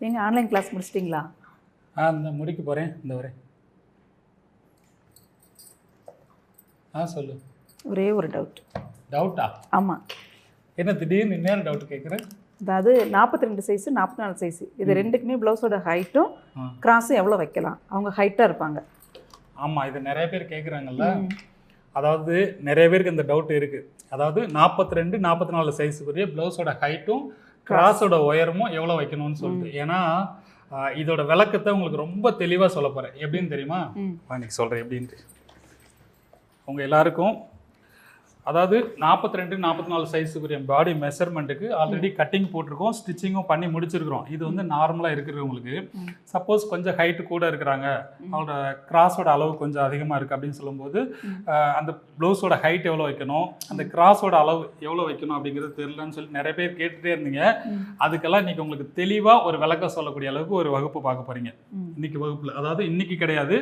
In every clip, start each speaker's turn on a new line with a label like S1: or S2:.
S1: நீங்கள் online class முடிச்சிட்டிங்களா?
S2: ஆ இந்த முடிக்க போகிறேன் இந்த வரேன் ஆ சொல்லு.
S1: ஒரே ஒரு டவுட்
S2: டவுட்டா
S1: ஆமாம்
S2: என்ன திடீர்னு இன்னும் டவுட் கேட்குறேன்
S1: அதாவது நாற்பத்தி ரெண்டு சைஸு நாற்பத்தி நாலு சைஸு இது ரெண்டுக்குமே ப்ளவுஸோட ஹைட்டும். கிராஸும் எவ்வளோ வைக்கலாம்? அவங்க ஹைட்டாக இருப்பாங்க.
S2: ஆமாம் இது நிறைய பேர் கேட்குறாங்கல்ல அதாவது நிறைய பேருக்கு இந்த டவுட் இருக்குது அதாவது நாற்பத்தி ரெண்டு நாற்பத்தி நாலு சைஸுக்குரிய ப்ளவுஸோட ஹைட்டும் கிராஸோட உயரமும் எவ்வளோ வைக்கணும்னு சொல்லிட்டு. ஏன்னா இதோட விளக்கத்தை உங்களுக்கு ரொம்ப தெளிவாக சொல்ல போகிறேன் எப்படின்னு தெரியுமா?
S1: ம்.
S2: இன்னைக்கு சொல்கிறேன் எப்படின்ட்டு. உங்கள் எல்லாருக்கும் அதாவது நாற்பத்தி ரெண்டு நாற்பத்தி நாலு சைஸுக்குரிய பாடி மெஷர்மெண்ட்டுக்கு ஆல்ரெடி கட்டிங் போட்டிருக்கோம் ஸ்டிச்சிங்கும் பண்ணி முடிச்சிருக்கிறோம். இது வந்து நார்மலாக இருக்கிறவங்களுக்கு சப்போஸ் கொஞ்சம் ஹைட்டு கூட இருக்கிறாங்க. அவங்களோட கிராஸோட அளவு கொஞ்சம் அதிகமாக இருக்குது அப்படின்னு சொல்லும்போது அந்த ப்ளவுஸோட ஹைட் எவ்வளோ வைக்கணும்? அந்த கிராஸோட அளவு எவ்வளோ வைக்கணும் அப்படிங்கிறது தெரியலன்னு சொல்லி நிறைய பேர் கேட்டுகிட்டே இருந்தீங்க. அதுக்கெல்லாம் இன்னைக்கு உங்களுக்கு தெளிவாக ஒரு விளக்கம் சொல்லக்கூடிய அளவுக்கு ஒரு வகுப்பு பார்க்க போகிறீங்க. இன்னைக்கு வகுப்பில் அதாவது இன்னைக்கு கிடையாது.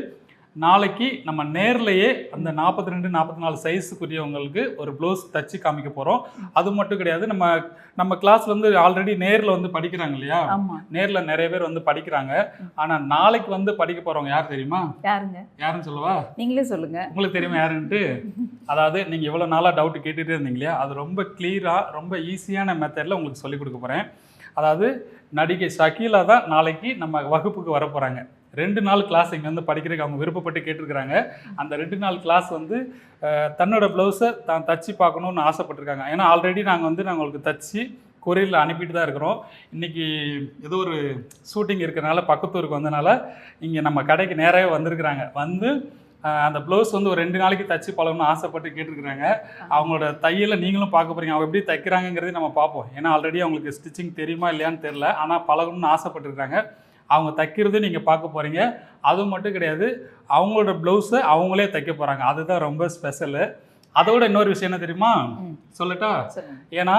S2: நாளைக்கு நம்ம நேர்லயே அந்த நாற்பத்தி ரெண்டு நாற்பத்தி நாலு சைஸுக்குரியவங்களுக்கு ஒரு ப்ளவுஸ் தச்சு காமிக்க போகிறோம் அது மட்டும் கிடையாது நம்ம நம்ம கிளாஸ்ல வந்து ஆல்ரெடி நேரில் வந்து படிக்கிறாங்க இல்லையா? நேரில் நிறைய பேர் வந்து படிக்கிறாங்க. ஆனால் நாளைக்கு வந்து படிக்க போகிறவங்க யார் தெரியுமா?
S1: யாருங்க?
S2: யாருன்னு சொல்லவா?
S1: நீங்களே சொல்லுங்கள்
S2: உங்களுக்கு தெரியுமா யாருன்ட்டு? அதாவது நீங்கள் இவ்வளோ நாளாக டவுட் கேட்டுகிட்டே இருந்தீங்க இல்லையா? அது ரொம்ப கிளியராக ரொம்ப ஈஸியான மெத்தடில் உங்களுக்கு சொல்லிக் கொடுக்க போகிறேன் அதாவது நடிகை ஷக்கீலா தான் நாளைக்கு நம்ம வகுப்புக்கு வர போகிறாங்க ரெண்டு நாள் கிளாஸ் இங்கே வந்து படிக்கிறதுக்கு அவங்க விருப்பப்பட்டு கேட்டிருக்கிறாங்க. அந்த ரெண்டு நாள் கிளாஸ் வந்து தன்னோட ப்ளவுஸை தான் தச்சு பார்க்கணுன்னு ஆசைப்பட்டிருக்காங்க. ஏன்னா ஆல்ரெடி நாங்கள் வந்து நாங்கள் உங்களுக்கு தச்சு கொரியரில் அனுப்பிட்டு தான் இருக்கிறோம். இன்றைக்கி ஏதோ ஒரு ஷூட்டிங் இருக்கிறனால பக்கத்தூருக்கு வந்தனால இங்கே நம்ம கடைக்கு நேராகவே வந்திருக்கிறாங்க. வந்து அந்த ப்ளவுஸ் வந்து ஒரு ரெண்டு நாளைக்கு தச்சு பழகணும்னு ஆசைப்பட்டு கேட்டிருக்கிறாங்க. அவங்களோட தையலை நீங்களும் பார்க்க போறீங்க. அவங்க எப்படி தைக்கிறாங்கங்கிறதையும் நம்ம பார்ப்போம். ஏன்னா ஆல்ரெடி அவங்களுக்கு ஸ்டிச்சிங் தெரியுமா இல்லையான்னு தெரில ஆனால் பழகணும்னு ஆசைப்பட்டிருக்காங்க அவங்க தைக்கிறது நீங்கள் பார்க்க போகிறீங்க அது மட்டும் கிடையாது. அவங்களோட ப்ளவுஸை அவங்களே தைக்க போகிறாங்க அதுதான் ரொம்ப ஸ்பெஷலு அதோட இன்னொரு விஷயம் என்ன தெரியுமா. சொல்லட்டா? ஏன்னா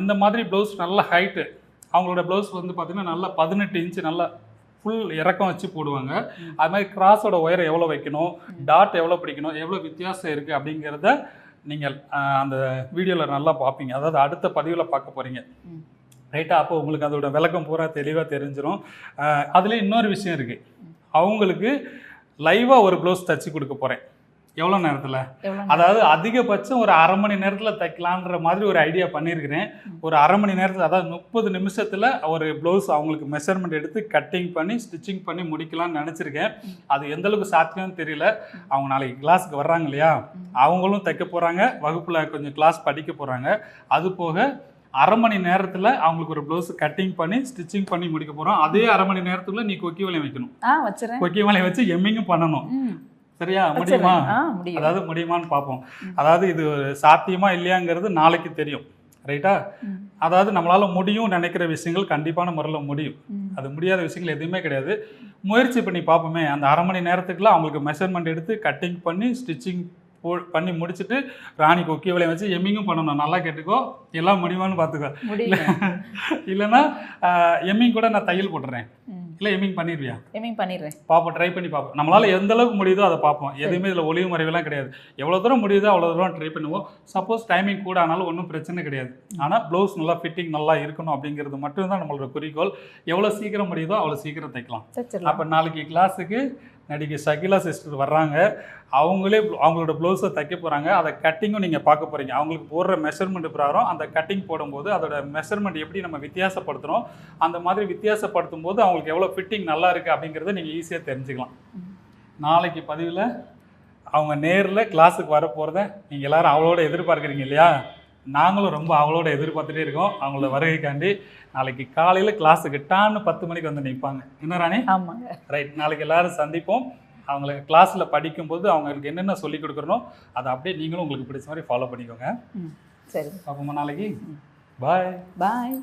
S2: இந்த மாதிரி ப்ளவுஸ் நல்ல ஹைட்டு அவங்களோட ப்ளவுஸ் வந்து பார்த்திங்கன்னா நல்லா பதினெட்டு இன்ச்சு நல்லா ஃபுல் இறக்கம் வச்சு போடுவாங்க. அது மாதிரி கிராஸோட உயரம் எவ்வளோ வைக்கணும்? டாட் எவ்வளோ பிடிக்கணும்? எவ்வளோ வித்தியாசம் இருக்குது அப்படிங்கிறத நீங்கள் அந்த வீடியோவில் நல்லா பார்ப்பீங்க. அதாவது அடுத்த பதிவில் பார்க்க போகிறீங்க
S1: ம்.
S2: ரைட்டா அப்போ உங்களுக்கு அதோட விளக்கம் பூரா தெளிவாக தெரிஞ்சிடும் அதில் இன்னொரு விஷயம் இருக்குது அவங்களுக்கு லைவாக ஒரு ப்ளவுஸ் தச்சு கொடுக்க போகிறேன் எவ்வளோ நேரத்தில்? அதாவது அதிகபட்சம் ஒரு அரை மணி நேரத்தில் தைக்கலான்ற மாதிரி ஒரு ஐடியா பண்ணியிருக்கிறேன் ஒரு அரை மணி நேரத்தில் அதாவது முப்பது நிமிஷத்தில் ஒரு ப்ளவுஸ் அவங்களுக்கு மெஷர்மெண்ட் எடுத்து கட்டிங் பண்ணி ஸ்டிச்சிங் பண்ணி முடிக்கலாம்னு நினச்சிருக்கேன். அது எந்த அளவுக்கு சாத்தியம்னு தெரியல. அவங்க நாளைக்கு கிளாஸுக்கு வர்றாங்க இல்லையா? அவங்களும் தைக்க போகிறாங்க வகுப்பில் கொஞ்சம் கிளாஸ் படிக்க போகிறாங்க அது போக அரை மணி நேரத்தில் அவங்களுக்கு ஒரு ப்ளவுஸ் கட்டிங் பண்ணி ஸ்டிச்சிங் பண்ணி முடிக்க போகிறோம் அதே அரை மணி நேரத்துக்குள்ள நீ கொக்கி வளையம் வைக்கணும். கொக்கி வளையம் வச்சு எம்மிங்கும் பண்ணணும். சரியா? முடியுமா? அதாவது முடியுமான்னு பார்ப்போம். அதாவது இது சாத்தியமா இல்லையாங்கிறது நாளைக்கு தெரியும். ரைட்டா. அதாவது நம்மளால முடியும் நினைக்கிற விஷயங்கள் கண்டிப்பான முறையில் முடியும். அது முடியாத விஷயங்கள் எதுவுமே கிடையாது. முயற்சி பண்ணி பார்ப்போமே. அந்த அரை மணி நேரத்துக்குள்ள அவங்களுக்கு மெஷர்மெண்ட் எடுத்து கட்டிங் பண்ணி ஸ்டிச்சிங் பண்ணி முடிச்சுட்டு ராணி கொக்கி வளையம் வச்சு எம்மிங்கும் பண்ணணும். நல்லா கேட்டுக்கோ. எல்லாம் முடியுமான்னு பார்த்துக்கோ. இல்லைன்னா எம்மிங் கூட நான் தையல் போட்டுறேன். இல்லை எம்மிங் பண்ணிடுவியா?
S1: எம்மிங் பண்ணிடுறேன்.
S2: பார்ப்போம் ட்ரை பண்ணி பார்ப்போம் நம்மளால எந்த அளவுக்கு முடியுதோ அதை பார்ப்போம் எதுவுமே இதில் ஒளிவு மறைவெல்லாம் கிடையாது. எவ்வளோ தூரம் முடியுதோ அவ்வளோ தூரம் ட்ரை பண்ணுவோம். சப்போஸ் டைமிங் கூட ஆனாலும் ஒன்றும் பிரச்சனை கிடையாது. ஆனால் ப்ளவுஸ் நல்லா ஃபிட்டிங் நல்லா இருக்கணும் அப்படிங்கிறது மட்டும்தான் நம்மளோட குறிக்கோள். எவ்வளோ சீக்கிரம் முடியுதோ அவ்வளோ சீக்கிரம் தைக்கலாம். அப்போ நாளைக்கு கிளாஸுக்கு நடிகை ஷகிலா சிஸ்டர் வர்றாங்க. அவங்களே அவங்களோட ப்ளவுஸை தைக்க போகிறாங்க அதை கட்டிங்கும் நீங்கள் பார்க்க போகிறீங்க அவங்களுக்கு போடுற மெஷர்மெண்ட் பிரகாரம் அந்த கட்டிங் போடும்போது அதோட மெஷர்மெண்ட் எப்படி நம்ம வித்தியாசப்படுத்துகிறோம் அந்த மாதிரி வித்தியாசப்படுத்தும் போது அவங்களுக்கு எவ்வளோ ஃபிட்டிங் நல்லா இருக்குது அப்படிங்கிறத நீங்கள் ஈஸியாக தெரிஞ்சுக்கலாம். நாளைக்கு பதிவில் அவங்க நேரில் கிளாஸுக்கு வர போகிறத நீங்கள் எல்லாரும் அவளோட எதிர்பார்க்குறீங்க இல்லையா? நாங்களும் ரொம்ப அவளோட எதிர்பார்த்துட்டே இருக்கோம். அவங்களோட வருகைக்காண்டி நாளைக்கு காலையில் கிளாஸுக்கு டான்னு பத்து மணிக்கு வந்து நிற்பாங்க என்ன ராணி?
S1: ஆமாங்க.
S2: ரைட் நாளைக்கு எல்லாரும் சந்திப்போம். அவங்கள கிளாஸில் படிக்கும்போது அவங்களுக்கு என்னென்ன சொல்லிக் கொடுக்குறனோ அதை அப்படியே நீங்களும் உங்களுக்கு பிடிச்ச மாதிரி ஃபாலோ பண்ணிக்கோங்க.
S1: சரி.
S2: பார்ப்போமா நாளைக்கு? பாய்
S1: பாய்